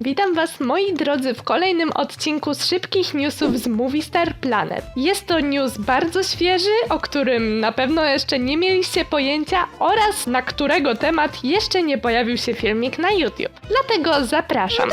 Witam Was, moi drodzy, w kolejnym odcinku z szybkich newsów z Movie Star Planet. Jest to news bardzo świeży, o którym na pewno jeszcze nie mieliście pojęcia oraz na którego temat jeszcze nie pojawił się filmik na YouTube. Dlatego zapraszam.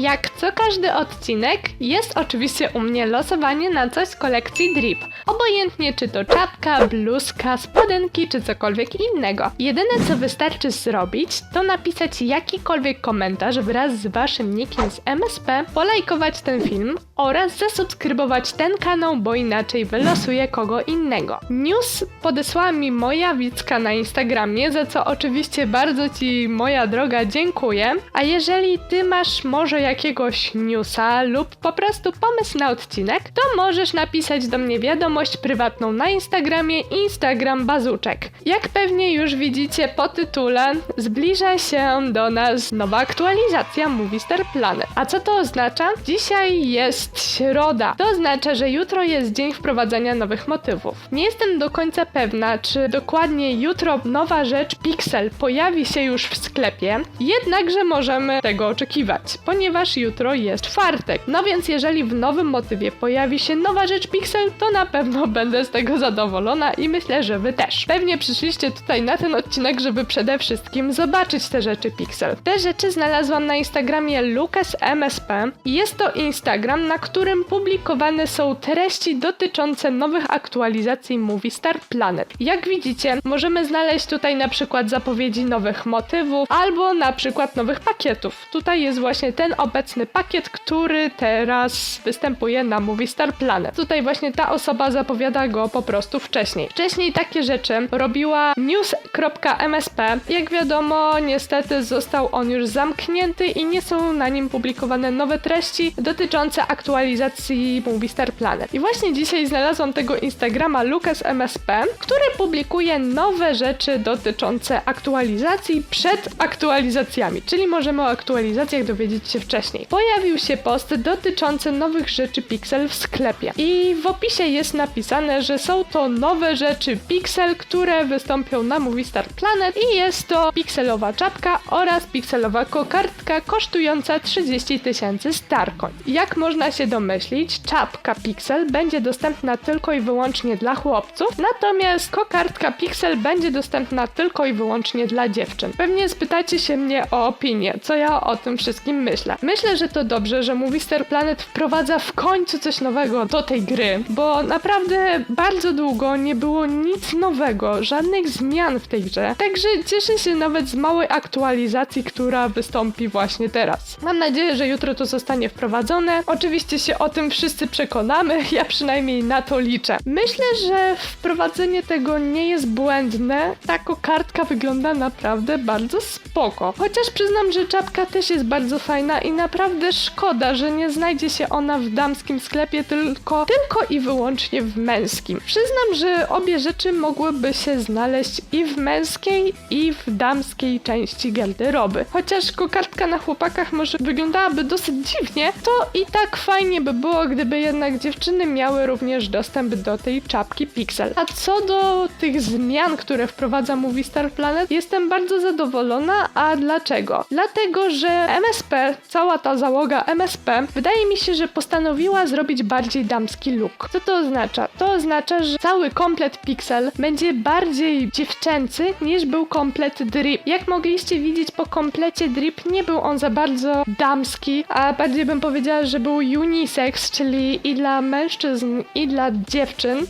Jak co każdy odcinek, jest oczywiście u mnie losowanie na coś z kolekcji Drip. Obojętnie czy to czapka, bluzka, spodenki czy cokolwiek innego. Jedyne co wystarczy zrobić, to napisać jakikolwiek komentarz wraz z waszym nickiem z MSP, polajkować ten film oraz zasubskrybować ten kanał, bo inaczej wylosuję kogo innego. News podesłała mi moja Wicka na Instagramie, za co oczywiście bardzo ci moja droga dziękuję. A jeżeli ty masz może jakiegoś newsa lub po prostu pomysł na odcinek, to możesz napisać do mnie wiadomość prywatną na Instagramie Instagram Bazuczek. Jak pewnie już widzicie po tytule, zbliża się do nas nowa aktualizacja Movie Star Planet. A co to oznacza? Dzisiaj jest środa. To oznacza, że jutro jest dzień wprowadzania nowych motywów. Nie jestem do końca pewna, czy dokładnie jutro nowa rzecz Pixel pojawi się już w sklepie, jednakże możemy tego oczekiwać, ponieważ jutro jest czwartek. No więc jeżeli w nowym motywie pojawi się nowa rzecz Pixel, to na pewno będę z tego zadowolona i myślę, że wy też. Pewnie przyszliście tutaj na ten odcinek, żeby przede wszystkim zobaczyć te rzeczy Pixel. Te rzeczy znalazłam na Instagramie LukasMSP i jest to Instagram, na którym publikowane są treści dotyczące nowych aktualizacji Movie Star Planet. Jak widzicie, możemy znaleźć tutaj na przykład zapowiedzi nowych motywów albo na przykład nowych pakietów. Tutaj jest właśnie ten obecny pakiet, który teraz występuje na Movie Star Planet. Tutaj właśnie ta osoba zapowiada go po prostu wcześniej. Wcześniej takie rzeczy robiła news.msp. Jak wiadomo, niestety został on już zamknięty i nie są na nim publikowane nowe treści dotyczące aktualizacji Movie Star Planet. I właśnie dzisiaj znalazłam tego Instagrama LukasMSP, który publikuje nowe rzeczy dotyczące aktualizacji przed aktualizacjami, czyli możemy o aktualizacjach dowiedzieć się wcześniej. Pojawił się post dotyczący nowych rzeczy Pixel w sklepie i w opisie jest napisane, że są to nowe rzeczy Pixel, które wystąpią na Movie Star Planet i jest to pikselowa czapka oraz pikselowa kokardka kosztująca 30 tysięcy Starcoin. Jak można się domyślić, czapka Pixel będzie dostępna tylko i wyłącznie dla chłopców, natomiast kokardka Pixel będzie dostępna tylko i wyłącznie dla dziewczyn. Pewnie spytacie się mnie o opinię, co ja o tym wszystkim myślę. Myślę, że to dobrze, że Movie Star Planet wprowadza w końcu coś nowego do tej gry, bo naprawdę bardzo długo nie było nic nowego, żadnych zmian w tej grze. Także cieszę się nawet z małej aktualizacji, która wystąpi właśnie teraz. Mam nadzieję, że jutro to zostanie wprowadzone. Oczywiście się o tym wszyscy przekonamy, ja przynajmniej na to liczę. Myślę, że wprowadzenie tego nie jest błędne. Ta kokardka wygląda naprawdę bardzo spoko. Chociaż przyznam, że czapka też jest bardzo fajna i naprawdę szkoda, że nie znajdzie się ona w damskim sklepie, tylko, tylko i wyłącznie w męskim. Przyznam, że obie rzeczy mogłyby się znaleźć i w męskiej, i w damskiej części garderoby. Chociaż kokardka na chłopakach może wyglądałaby dosyć dziwnie, to i tak fajnie by było, gdyby jednak dziewczyny miały również dostęp do tej czapki Pixel. A co do tych zmian, które wprowadza Movie Star Planet, jestem bardzo zadowolona, a dlaczego? Dlatego, że MSP, cała ta załoga MSP, wydaje mi się, że postanowiła zrobić bardziej damski look. Co to oznacza? To oznacza, że cały komplet Pixel będzie bardziej dziewczęcy niż był komplet Drip. Jak mogliście widzieć po komplecie Drip, nie był on za bardzo damski, a bardziej bym powiedziała, że był unisex, czyli i dla mężczyzn, i dla dziewczyn.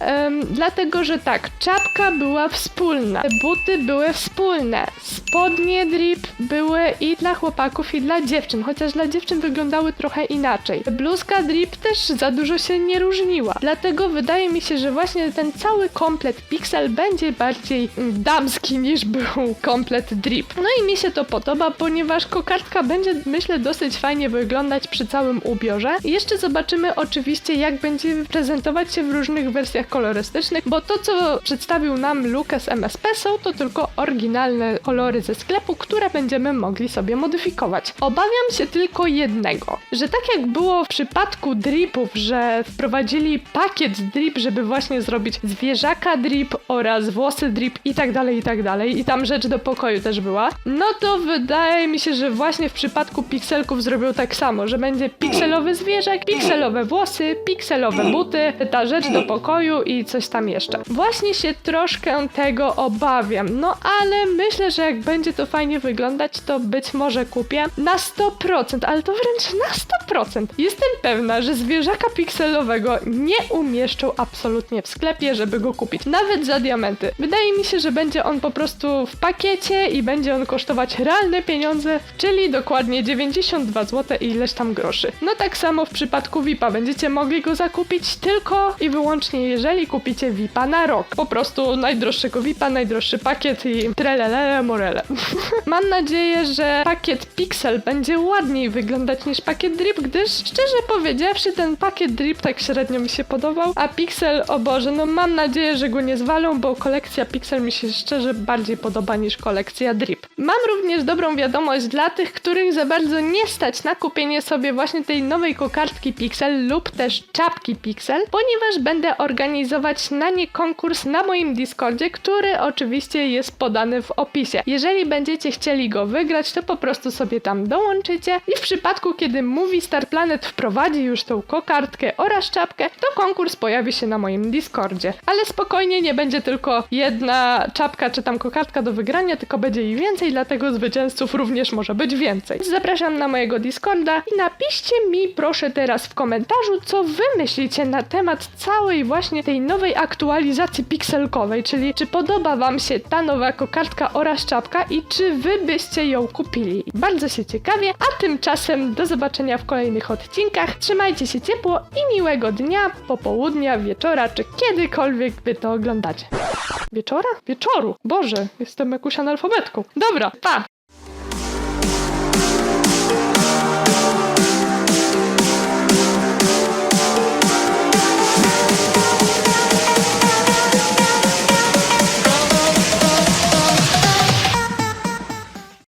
Dlatego, że tak, czapka była wspólna, buty były wspólne, spodnie Drip były i dla chłopaków, i dla dziewczyn, chociaż dla dziewczyn wyglądały trochę inaczej. Bluzka Drip też za dużo się nie różniła, dlatego wydaje mi się, że właśnie ten cały komplet Pixel będzie bardziej damski niż był komplet Drip. No i mi się to podoba, ponieważ kokardka będzie, myślę, dosyć fajnie wyglądać przy całym ubiorze. Jeszcze zobaczymy oczywiście, jak będzie prezentować się w różnych wersjach kolorystycznych, bo to, co przedstawił nam Lucas MSP, są to tylko oryginalne kolory ze sklepu, które będziemy mogli sobie modyfikować. Obawiam się tylko jednego, że tak jak było w przypadku dripów, że wprowadzili pakiet drip, żeby właśnie zrobić zwierzaka drip oraz włosy drip i tak dalej, i tak dalej, i tam rzecz do pokoju też była, no to wydaje mi się, że właśnie w przypadku pikselków zrobią tak samo, że będzie pikselowy zwierzak, pikselowe włosy, pikselowe buty, ta rzecz do pokoju i coś tam jeszcze. Właśnie się troszkę tego obawiam, no ale myślę, że jak będzie to fajnie wyglądać, to być może kupię na 100%, ale to wręcz na 100%. Jestem pewna, że zwierzaka pikselowego nie umieszczą absolutnie w sklepie, żeby go kupić, nawet za diamenty. Wydaje mi się, że będzie on po prostu w pakiecie i będzie on kosztować realne pieniądze, czyli dokładnie 92 zł i ileś tam groszy. No tak samo w przypadku VIP-a będziecie mogli go zakupić tylko i wyłącznie jeżeli kupicie VIP-a na rok. Po prostu najdroższego VIP-a, najdroższy pakiet i trelelele morele. Mam nadzieję, że pakiet Pixel będzie ładniej wyglądać niż pakiet Drip, gdyż szczerze powiedziawszy ten pakiet Drip tak średnio mi się podobał, a Pixel, o Boże, no mam nadzieję, że go nie zwalą, bo kolekcja Pixel mi się szczerze bardziej podoba niż kolekcja Drip. Mam również dobrą wiadomość dla tych, których za bardzo nie stać na kupienie sobie właśnie tej nowej kokardki Pixel lub też czapki Pixel, ponieważ będę organizować na nie konkurs na moim Discordzie, który oczywiście jest podany w opisie. Jeżeli będziecie chcieli go wygrać, to po prostu sobie tam dołączycie i w przypadku, kiedy Movie Star Planet wprowadzi już tą kokardkę oraz czapkę, to konkurs pojawi się na moim Discordzie. Ale spokojnie, nie będzie tylko jedna czapka czy tam kokardka do wygrania, tylko będzie ich więcej, dlatego zwycięzców również może być więcej. Zapraszam na mojego Discorda i napiszcie mi proszę teraz w komentarzu, co wy myślicie na temat całej właśnie tej nowej aktualizacji czyli czy podoba wam się ta nowa kokardka oraz czapka i czy wy byście ją kupili. Bardzo się ciekawie, a tymczasem do zobaczenia w kolejnych odcinkach. Trzymajcie się ciepło i miłego dnia, popołudnia, wieczora, czy kiedykolwiek wy to oglądacie. Wieczora? Wieczoru. Boże, jestem jakąś analfabetką. Dobra, pa!